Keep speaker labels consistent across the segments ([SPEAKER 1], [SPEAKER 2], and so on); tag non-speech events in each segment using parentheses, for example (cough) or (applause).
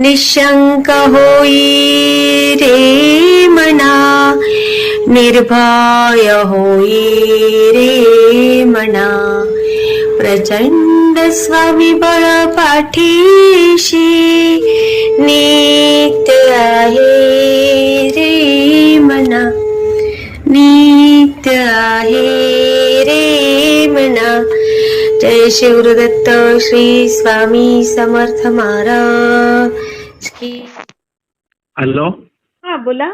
[SPEAKER 1] निशंक होई रे मना निर्भय होई रे मना। प्रचंड स्वामी बळ पाठीशी नित्य आहे रे मना। नित्य आहे रे मना। जय शिवदत्त श्री स्वामी समर्थ महाराज की
[SPEAKER 2] हॅलो.
[SPEAKER 3] हा बोला.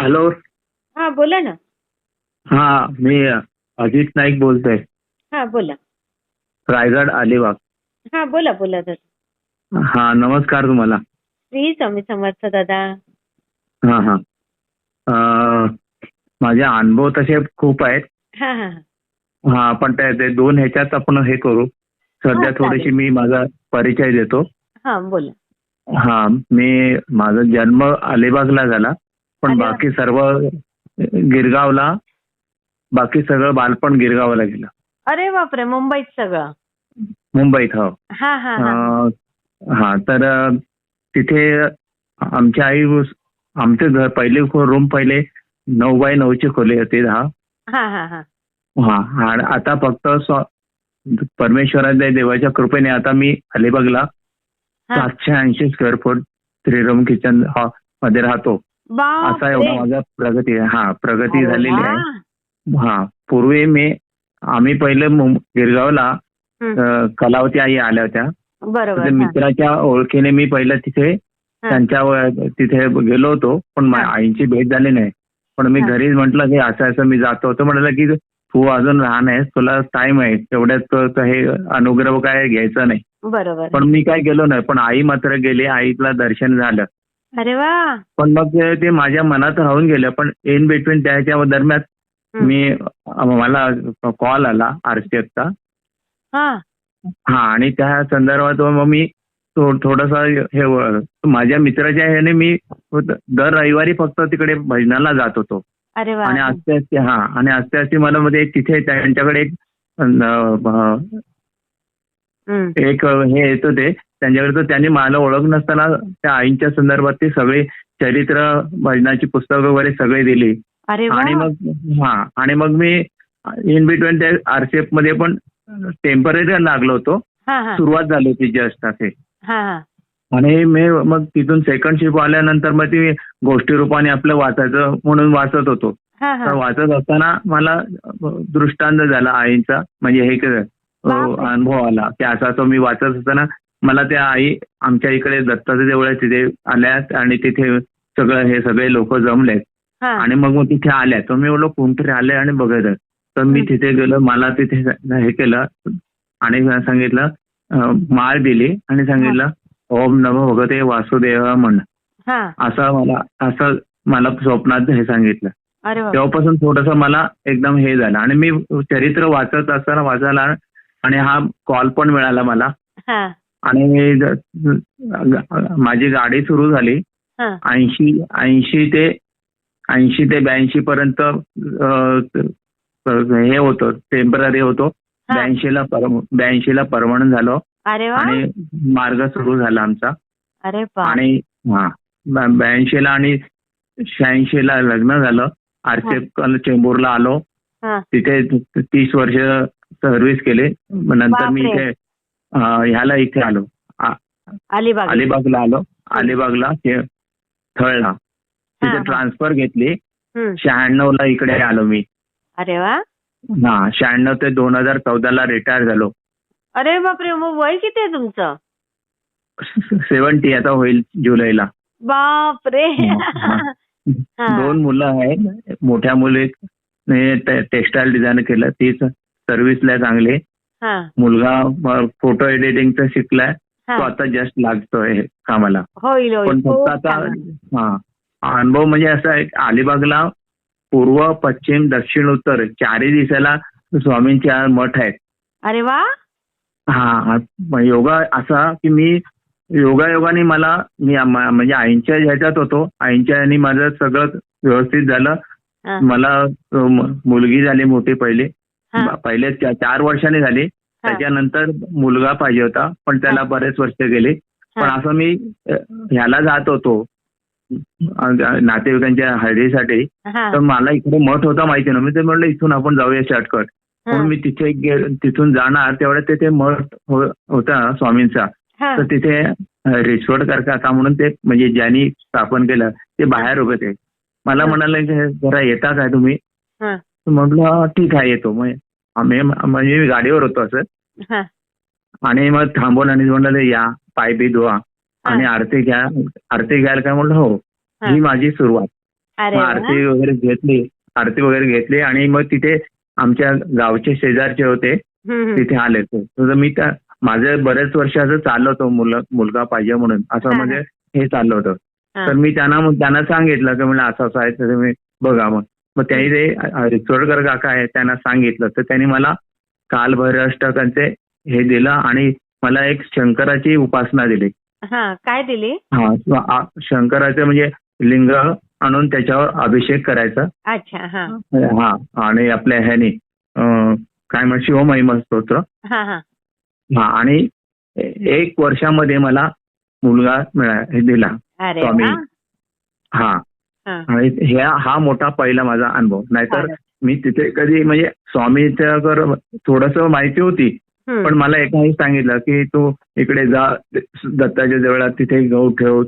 [SPEAKER 2] हॅलो.
[SPEAKER 3] हा बोला ना.
[SPEAKER 2] हा मी अजित नाईक बोलतोय.
[SPEAKER 3] हा बोला.
[SPEAKER 2] रायगड अलिबाग.
[SPEAKER 3] हा बोला बोला दादा.
[SPEAKER 2] हा नमस्कार तुम्हाला.
[SPEAKER 3] श्री स्वामी समर्थ दादा.
[SPEAKER 2] हा हा. अं, माझे अनुभव तसे खूप आहेत.
[SPEAKER 3] हा हा हा.
[SPEAKER 2] हा पण ते ते दोन ह्याच्यात आपण हे करू. सध्या. थोडीशी मी माझा परिचय देतो.
[SPEAKER 3] हा बोला.
[SPEAKER 2] हा मी माझा जन्म अलिबागला झाला. पण. बाकी सर्व गिरगावला बाकी सगळं बालपण गिरगावला गेलं.
[SPEAKER 3] अरे बापरे मुंबईत सगळं.
[SPEAKER 2] मुंबईत हो.
[SPEAKER 3] हा हा हा.
[SPEAKER 2] हा तर तिथे आमच्या आई आमचे घर पहिले रूम पहिले नऊ बाय नऊचे खोले होते दहा
[SPEAKER 3] हा
[SPEAKER 2] आणि आता फक्त परमेश्वराच्या देवाच्या कृपेने आता मी अलिबागला. सातशे ऐंशी स्क्वेअर फूट थ्री रूम किचनमध्ये राहतो असा एवढा. माझा प्रगती आहे हा प्रगती झालेली. आहे हा पूर्वी मी आम्ही पहिले गिरगावला कलावती आई आल्या होत्या. मित्राच्या ओळखीने मी पहिलं तिथे. त्यांच्या तिथे गेलो होतो पण. आईची भेट झाली नाही पण मी. घरीच म्हटलं की असं असं मी जातो तर म्हटलं की तू अजून लहान आहेस तुला टाइम आहे तेवढ्यात हे अनुग्रह काय घ्यायचा नाही.
[SPEAKER 3] बरोबर.
[SPEAKER 2] पण मी काय गेलो नाही पण आई मात्र गेली आईला दर्शन झालं.
[SPEAKER 3] अरे वा!
[SPEAKER 2] पण मग ते- माझ्या मनात राहून गेलं पण इन बिटवीन त्याच्या दरम्यान. मी मला कॉल आला आरसीएफचा.
[SPEAKER 3] हा.
[SPEAKER 2] हा आणि त्या संदर्भात मग मी थोडंसं हे माझ्या मित्राच्या ह्याने मी दर रविवारी फक्त तिकडे भजनाला जात होतो. आणि असते असते हा आणि असते असते मला मध्ये एक तिथे त्यांच्याकडे एक. एक हे येत होते त्यांच्याकडे तर त्यांनी मला ओळख नसताना त्या आईंच्या संदर्भात ते सगळे चरित्र भजनाची पुस्तकं वगैरे सगळे दिली. आणि मग हा आणि मग मी इन बिटवीन त्या आरसीएफमध्ये पण टेंपररी लागलो होतो. सुरुवात झाली होती जस्ट असे. आणि मी मग तिथून सेकंड शिप आल्यानंतर मग ती गोष्टी रूपाने आपलं वाचायचं म्हणून वाचत होतो.
[SPEAKER 3] हा
[SPEAKER 2] तर वाचत असताना मला दृष्टांत झाला आईचा म्हणजे हे क-
[SPEAKER 3] बापरे.
[SPEAKER 2] अनुभव आला की असा तो मी वाचत असताना मला त्या आई आमच्या इकडे दत्ताचं देऊळ आहे तिथे आल्यात आणि तिथे सगळं हे सगळे लोक जमलेत.
[SPEAKER 3] हा.
[SPEAKER 2] आणि मग मग तिथे आल्या. तर मी बोललो कोणतरी आले आणि बघत आहे. तर मी. तिथे गेलो मला तिथे हे केलं आणि सांगितलं अं, माळ दिली. आणि सांगितलं ओम नमो भगवते वासुदेव म्हण
[SPEAKER 3] हा.
[SPEAKER 2] असं मला असं मला स्वप्नात हे सांगितलं. तेव्हापासून थोडस मला एकदम हे झालं. आणि मी चरित्र वाचत असताना वाचायला आणि हा कॉल पण मिळाला मला.
[SPEAKER 3] हा.
[SPEAKER 2] आणि माझी गाडी सुरू झाली. ऐंशी ऐंशी ते ऐंशी ते ब्याऐंशी पर्यंत हे होतं. टेंपररी होतो. ब्याऐंशीला ब्याऐंशीला परमनंट झालो.
[SPEAKER 3] अरे वा.
[SPEAKER 2] आणि मार्ग सुरू झाला आमचा.
[SPEAKER 3] अरे
[SPEAKER 2] आणि हा ब्याऐंशीला आणि शहाऐंशीला लग्न झालं. आरसीएफ चेंबूरला आलो.
[SPEAKER 3] हा.
[SPEAKER 2] तिथे तीस वर्ष सर्व्हिस केले. नंतर मी. इथे ह्याला इथे आलो.
[SPEAKER 3] अलिबाग
[SPEAKER 2] अलिबागला. आलो. अलिबागला ते थळला. तिथे. ट्रान्सफर घेतली. शहाण्णव ला इकडे आलो मी.
[SPEAKER 3] अरे वा.
[SPEAKER 2] हा शहाण्णव ते दोन हजार चौदा ला रिटायर झालो.
[SPEAKER 3] अरे बापरे मग वय किती आहे तुमचं?
[SPEAKER 2] सेव्हन्टी आता होईल जुलैला.
[SPEAKER 3] बापरे. (laughs)
[SPEAKER 2] दोन मुलं आहेत. मोठ्या मुली टेक्स्टाईल डिझाईन केलं. तीच सर्व्हिसला चांगली. मुलगा फोटो एडिटिंगचं शिकलाय. तो आता जस्ट लागतोय कामाला.
[SPEAKER 3] होईल
[SPEAKER 2] पण फक्त आता. हा. अनुभव म्हणजे असा आहे अलिबागला पूर्व पश्चिम दक्षिण उत्तर चारही दिशेला स्वामींचे मठ आहेत
[SPEAKER 3] अरे वा.
[SPEAKER 2] हा योगा असा की मी योगायोगाने मला मी म्हणजे आईंच्या ह्याच्यात होतो. आईंच्या ह्यानी माझं सगळं व्यवस्थित झालं. मला मुलगी झाली मोठी पहिले. पहिले चार वर्षांनी झाली. त्याच्यानंतर मुलगा पाहिजे होता पण त्याला. बरेच वर्ष गेले. पण असं मी ह्याला जात होतो. नातेवाईकांच्या हळदीसाठी. तर मला इकडे मठ होता माहिती ना मी ते म्हणलं इथून आपण जाऊया शॉर्टकट. म्हणून मी तिथे गे- तिथून जाणार तेवढ्या तिथे मठ हो- होता स्वामींचा. तर तिथे रिसोडकर काका म्हणून ते म्हणजे ज्यांनी स्थापन केलं ते बाहेर उभे ते मला. म्हणाले की जरा येता काय तुम्ही? म्हटलं ठीक आहे येतो. मग आम्ही म्हणजे मी गाडीवर होतो असं.
[SPEAKER 3] हा.
[SPEAKER 2] आणि मग थांबवलं आणि म्हणलं या पाय बी धुवा. आणि आरती घ्या आरती घ्यायला काय म्हणलं हो.
[SPEAKER 3] हा.
[SPEAKER 2] माझी सुरुवात. आरती वगैरे घेतली आरती वगैरे घेतली आणि मग तिथे आमच्या गावचे शेजारचे होते. तिथे आले ते तर मी त्या माझं बरेच वर्ष असं चाललं होतं मुलं मुलगा पाहिजे म्हणून. असं. म्हणजे हे. चाललं होतं. तर मी त्यांना त्यांना सांगितलं की म्हणजे असं असं आहे तर तुम्ही बघा मग मग त्यांनी ते रिचोडकर काका आहे त्यांना सांगितलं. तर त्यांनी मला काल भैरष्टकांचे हे दिलं आणि मला एक शंकराची उपासना दिली.
[SPEAKER 3] हा काय दिली?
[SPEAKER 2] हा शंकराचं म्हणजे लिंग आणून त्याच्यावर अभिषेक करायचा
[SPEAKER 3] अच्छा हा
[SPEAKER 2] हा आणि आपल्या ह्यानी काय म्हण शिवमहिमा स्तोत्र
[SPEAKER 3] हा हा
[SPEAKER 2] हा आणि एक वर्षामध्ये मला मुलगा मिळा हे दिला
[SPEAKER 3] अरे
[SPEAKER 2] स्वामी.
[SPEAKER 3] वा.
[SPEAKER 2] हा
[SPEAKER 3] हा.
[SPEAKER 2] आणि ह्या हा मोठा पहिला माझा अनुभव नाहीतर. मी तिथे कधी म्हणजे स्वामीच्या थोडस माहिती होती
[SPEAKER 3] हम्म.
[SPEAKER 2] पण मला एकाही सांगितलं की तू इकडे जा दत्ताच्या देवळात तिथे गहू ठेव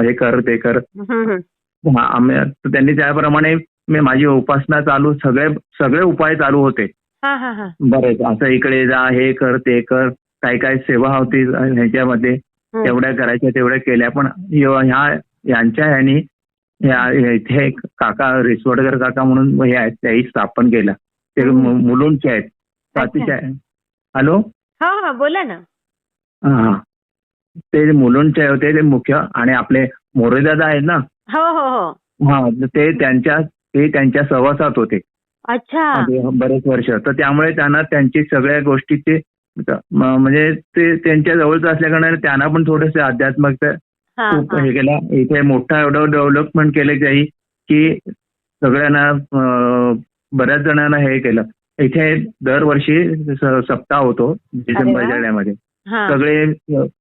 [SPEAKER 2] हे कर ते कर
[SPEAKER 3] हम्म, हम्म.
[SPEAKER 2] हा त्यांनी त्याप्रमाणे मी माझी उपासना चालू सगळे सगळे उपाय चालू होते.
[SPEAKER 3] हा हा हा.
[SPEAKER 2] बरेच असं इकडे जा हे कर ते कर काही काही सेवा होती ह्याच्यामध्ये. तेवढ्या करायच्या तेवढ्या केल्या पण ह्या यांच्या ह्यानी इथे काका रिसवडकर काका म्हणून हे आहेत त्याही स्थापन केलं. ते
[SPEAKER 3] हम्म.
[SPEAKER 2] मु- मुलुंडचे आहेत सातीचे आहे. हॅलो?
[SPEAKER 3] हा हा बोला ना.
[SPEAKER 2] हा ते मुलुंडचे होते ते मुख्य आणि आपले मोरेदादा आहेत ना
[SPEAKER 3] हो हो हो.
[SPEAKER 2] हा ते त्यांच्या ते त्यांच्या सहवासात होते.
[SPEAKER 3] अच्छा.
[SPEAKER 2] बरेच वर्ष. तर त्यामुळे त्यांना त्यांची सगळ्या गोष्टीचे म्हणजे ते त्यांच्या जवळच असल्या कारणाने त्यांना पण थोडेसे अध्यात्मक
[SPEAKER 3] हा
[SPEAKER 2] खूप
[SPEAKER 3] हा.
[SPEAKER 2] केलं. इथे मोठा एवढं डेव्हलपमेंट केले काही की सगळ्यांना बऱ्याच जणांना हे केलं. इथे दरवर्षी सप्ताह होतो डिसेंबर
[SPEAKER 3] हा.
[SPEAKER 2] सगळे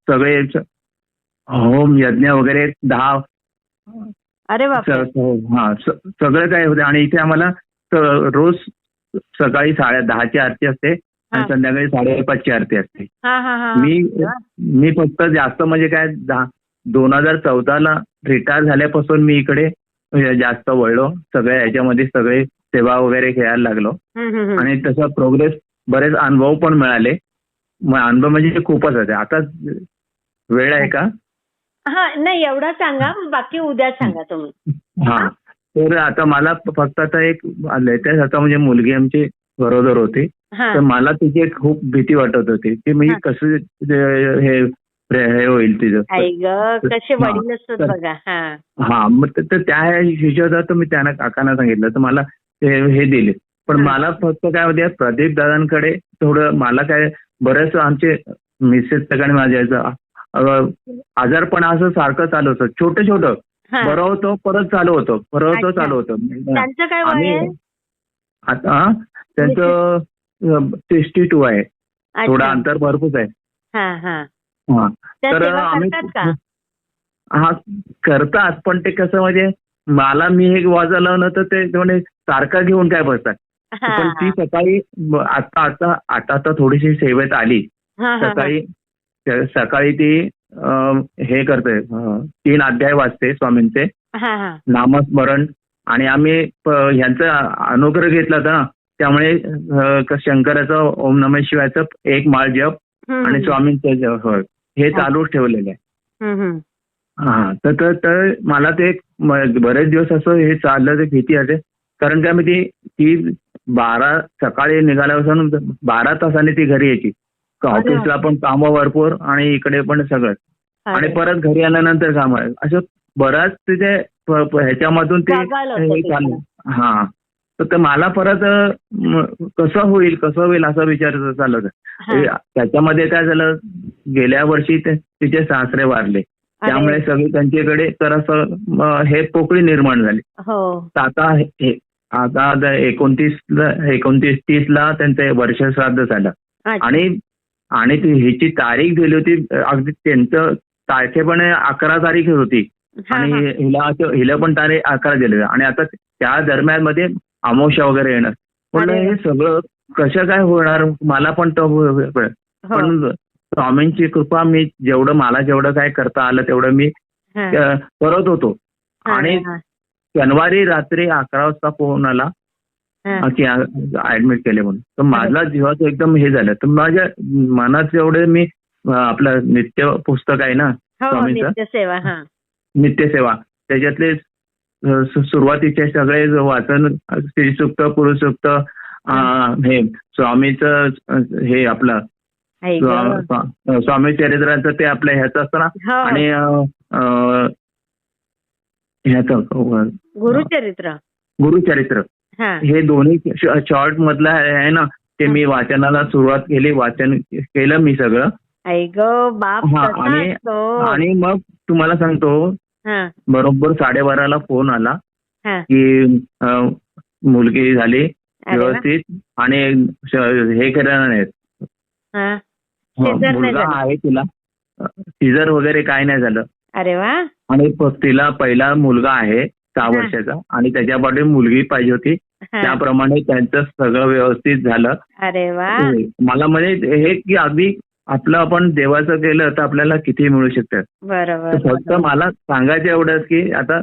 [SPEAKER 2] सगळे होम यज्ञ वगैरे दहा
[SPEAKER 3] अरे
[SPEAKER 2] हा सगळं काय होते. आणि इथे आम्हाला रोज सकाळी साडे दहाची आरती असते आणि. संध्याकाळी साडेपाचची आरती असते.
[SPEAKER 3] हा हा हा
[SPEAKER 2] मी मी फक्त जास्त म्हणजे काय दोन हजार चौदाला रिटायर झाल्यापासून मी इकडे म्हणजे जास्त वळलो. सगळ्या ह्याच्यामध्ये सगळे सेवा वगैरे खेळायला लागलो. आणि तसा प्रोग्रेस बरेच अनुभव पण मिळाले. मग अनुभव म्हणजे खूपच होते. आता वेळ आहे का?
[SPEAKER 3] हा नाही एवढा सांगा बाकी उद्या सांगा तुम्ही
[SPEAKER 2] हा तर आता मला फक्त आता एक लेटेस्ट आता म्हणजे मुलगी आमची बरोबर होती तर मला तिची एक खूप भीती वाटत होती की मी. कसं हे हे होईल तिचं
[SPEAKER 3] कसे
[SPEAKER 2] हा.
[SPEAKER 3] वडील हा
[SPEAKER 2] हा मग त- तर त्या हिशोबात तर मी त्यांना काकांना सांगितलं तर मला हे दिले पण. मला फक्त काय होते प्रदीप दादांकडे थोडं मला काय बरेच आमचे मिसेस आणि माझ्या आजारपण असं सारखं चालू होतं. छोटं छोटं. बरं होतं परत चालू होतं. बरं होतं. चालू होतं.
[SPEAKER 3] त्यांचं काय वय
[SPEAKER 2] आणि
[SPEAKER 3] आहे?
[SPEAKER 2] आता त्यांचं सिक्स्टी टू आहे. थोडं अंतर भरपूर आहे.
[SPEAKER 3] हा हा.
[SPEAKER 2] हा. तर आम्ही हा करतात. पण ते कसं म्हणजे मला मी हे वाजवलं ना तर ते म्हणे सारखं घेऊन काय बसतात. पण ती सकाळी आता आता आता आता थोडीशी सेवेत आली. सकाळी सकाळी ती हे करते तीन अध्याय वाचते स्वामींचे. नामस्मरण. आणि आम्ही ह्यांचा अनुग्रह घेतला होता ना त्यामुळे क- शंकराचं ओम नम शिवायचं एक माळ जप आणि स्वामींचं. हे. चालू ठेवलेलं आहे. हा तर मला ते म- बरेच दिवस असं हे चाललं ते भीती आहे कारण काय माहिती ती बारा सकाळी निघाल्यापासून बारा तासाने ती घरी यायची. ऑफिसला पण कामं भरपूर आणि इकडे पण सगळं आणि. परत घरी आल्यानंतर काम आहे असं बराच तिथे ह्याच्यामधून ते हे
[SPEAKER 3] ते.
[SPEAKER 2] चाललं हा तर ते मला परत कसं होईल कसं होईल असा विचार चाललं होतं
[SPEAKER 3] हा.
[SPEAKER 2] ते- त्याच्यामध्ये काय झालं गेल्या वर्षी तिचे सासरे वारले. त्यामुळे सगळी त्यांच्याकडे तर असं हे पोकळी निर्माण झाली
[SPEAKER 3] हो
[SPEAKER 2] तर आता आता एकोणतीस एकोणतीस तीस ला त्यांचं वर्ष श्राद्ध झालं. आणि आणि ती ह्याची तारीख दिली होती अगदी त्यांचं तारखेपणे अकरा तारीख होती आणि. हिला हिला पण तारीख अकरा दिले आणि आता त्या दरम्यानमध्ये अमावस्या वगैरे येणार
[SPEAKER 3] वा.
[SPEAKER 2] हे सगळं कसं काय होणार मला पण तो
[SPEAKER 3] हो.
[SPEAKER 2] पण स्वामींची कृपा मी जेवढं मला जेवढं काय करता आलं तेवढं मी करत होतो आणि शनिवारी रात्री अकरा वाजता फोन आला. की ऍडमिट केले म्हणून. तर माझ्या जीवाचं एकदम हे झालं तर माझ्या मनात एवढे मी आपलं नित्य पुस्तक आहे ना
[SPEAKER 3] हो
[SPEAKER 2] स्वामींचं?
[SPEAKER 3] नित्यसेवा हा.
[SPEAKER 2] त्याच्यातले सुरुवातीचे सगळे वाचन स्त्रीसुक्त पुरुषसुक्त हे. स्वामीचं हे आपलं स्वामी चरित्रांचं ते आपलं ह्याचं असतं ना?
[SPEAKER 3] हो.
[SPEAKER 2] आणि ह्याचं
[SPEAKER 3] गुरुचरित्र.
[SPEAKER 2] गुरुचरित्र.
[SPEAKER 3] हा.
[SPEAKER 2] दोन्ही शॉर्ट मधलं आहे ना ते मी वाचनाला सुरुवात केली वाचन केलं मी सगळं. आणि- मग तुम्हाला सांगतो
[SPEAKER 3] हा.
[SPEAKER 2] बरोबर साडेबाराला फोन आला की मुलगी झाली. व्यवस्थित आणि हे करणार नाहीत मुलगा. आहे तिला. सिझर वगैरे काय नाही झालं.
[SPEAKER 3] अरे वा.
[SPEAKER 2] आणि तिला पहिला मुलगा आहे. सहा. वर्षाचा आणि त्याच्या पाठी मुलगी पाहिजे होती. त्याप्रमाणे त्यांचं सगळं व्यवस्थित झालं
[SPEAKER 3] अरे वा
[SPEAKER 2] मला म्हणजे हे की अगदी आपलं आपण देवाचं केलं तर आपल्याला किती मिळू शकतात
[SPEAKER 3] बरोबर
[SPEAKER 2] फक्त. मला सांगायचं एवढंच की आता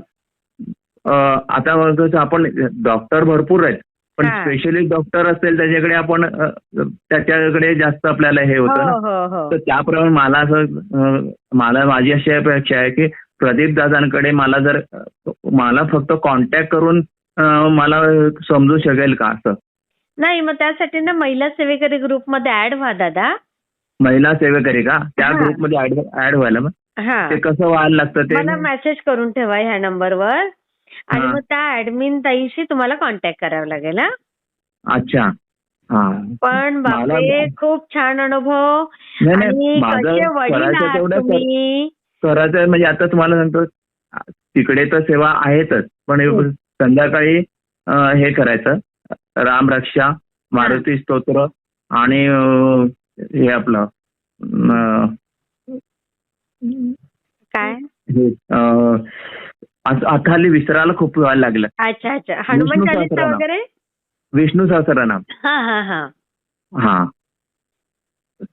[SPEAKER 2] आता आपण डॉक्टर भरपूर आहेत पण. स्पेशलिस्ट डॉक्टर असेल त्याच्याकडे आपण त्याच्याकडे जास्त आपल्याला हे होतं
[SPEAKER 3] हो हो हो
[SPEAKER 2] तर त्याप्रमाणे मला असं मला माझी अशी अपेक्षा आहे की प्रदीप दादांकडे मला जर मला फक्त कॉन्टॅक्ट करून मला समजू शकेल का असं?
[SPEAKER 3] नाही मग त्यासाठी ना महिला सेवेकरी ग्रुपमध्ये ऍड व्हा दादा.
[SPEAKER 2] महिला सेवेकरी का? त्या
[SPEAKER 3] हा.
[SPEAKER 2] ग्रुपमध्ये ऍड ऍड व्हायला मग? ते कसं व्हायला लागतं ते?
[SPEAKER 3] मला मेसेज करून ठेवा ह्या नंबरवर. आणि. मग त्या ऍडमिन ताईशी तुम्हाला कॉन्टॅक्ट करावा लागेल
[SPEAKER 2] अच्छा.
[SPEAKER 3] पण
[SPEAKER 2] मला-
[SPEAKER 3] बापरे खूप छान अनुभव. आणि
[SPEAKER 2] करायचं म्हणजे आता तुम्हाला सांगतो तिकडे तर सेवा आहेतच पण हे. संध्याकाळी हे करायचं. राम रक्षा मारुती स्तोत्र आणि हे आपलं
[SPEAKER 3] काय?
[SPEAKER 2] आता हल्ली विसरायला खूप व्हायला लागलं.
[SPEAKER 3] अच्छा अच्छा. हनुमान चालिसा. वगैरे?
[SPEAKER 2] विष्णू सहस्रनाम.
[SPEAKER 3] हा हा हा.
[SPEAKER 2] हा.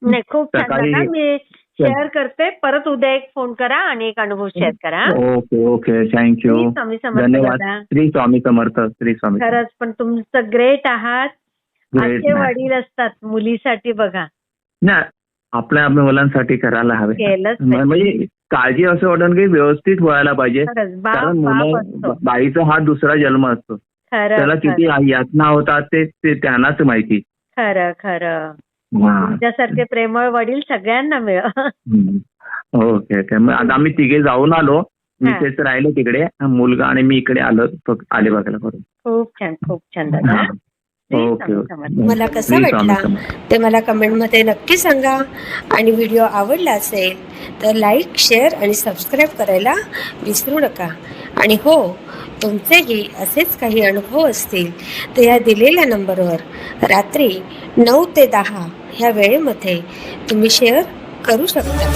[SPEAKER 3] नाही खूप छान
[SPEAKER 2] सकाळी-
[SPEAKER 3] मी शेअर करते. परत उद्या एक फोन करा आणि एक अनुभव शेअर करा.
[SPEAKER 2] Okay okay. Thank you
[SPEAKER 3] Shri Swami Samarth
[SPEAKER 2] Shri Swami Samarth Shri Swami.
[SPEAKER 3] खरंच पण तुमचं ग्रेट आहात.
[SPEAKER 2] नाही.
[SPEAKER 3] वडील असतात मुलीसाठी बघा.
[SPEAKER 2] नाही आपल्या आपल्या मुलांसाठी करायला हवे. म्हणजे काळजी असं वाटून की व्यवस्थित व्हायला पाहिजे. कारण मुलं बाईचा हा दुसरा जन्म असतो. त्याला किती यातना होतात ते ते त्यांनाच माहिती.
[SPEAKER 3] खरं खरं. तुमच्यासारखे प्रेमळ वडील सगळ्यांना मिळ.
[SPEAKER 2] Okay okay. आता आम्ही तिघे जाऊन आलो. मिसेस राहिले तिकडे. मुलगा आणि मी इकडे आलो. फक्त अलिबागला करून.
[SPEAKER 3] खूप छान खूप छान दादा.
[SPEAKER 1] मला कसा वाटला? ते मला कमेंटमध्ये नक्की सांगा. आणि व्हिडिओ आवडला असेल तर लाईक शेअर आणि सबस्क्राईब करायला विसरू नका. आणि हो तुमचेही असेच काही अनुभव असतील तर या दिलेल्या नंबरवर रात्री नऊ ते दहा ह्या वेळेमध्ये तुम्ही शेअर करू शकता.